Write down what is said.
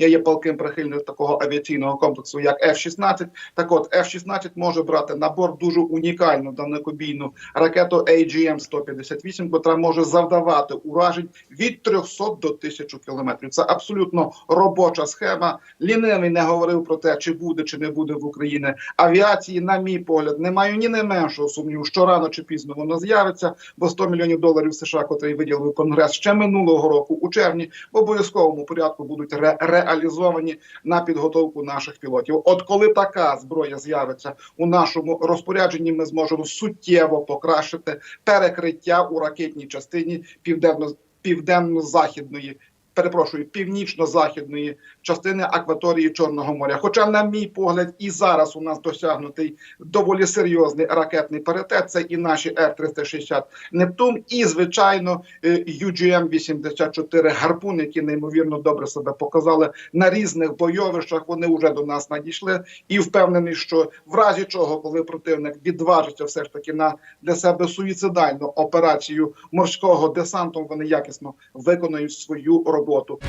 Я є палким прихильником такого авіаційного комплексу, як F-16. Так от F-16 може брати набор дуже унікальну далекобійну ракету AGM-158, котра може завдавати уражень від 300 до 1000 кілометрів. Це абсолютно робоча схема. Лінивий не говорив про те, чи буде чи не буде в Україні авіації. На мій погляд, не маю ні не меншого сумніву, що рано чи пізно воно з'явиться, бо 100 мільйонів доларів США, котрий виділив Конгрес ще минулого року у червні, в обов'язковому порядку будуть ре- реалізовані на підготовку наших пілотів. От коли така зброя з'явиться у нашому розпорядженні, ми зможемо суттєво покращити перекриття у ракетній частині південно південно-західної. Перепрошую, північно-західної частини акваторії Чорного моря. Хоча, на мій погляд, і зараз у нас досягнутий доволі серйозний ракетний паритет. Це і наші F-360 Нептун, і звичайно е, UGM-84 гарпун, які неймовірно добре себе показали на різних бойовищах. Вони вже до нас надійшли, і впевнений, що в разі чого, коли противник відважиться все ж таки на для себе суїцидальну операцію морського десанту, вони якісно виконують свою роботу.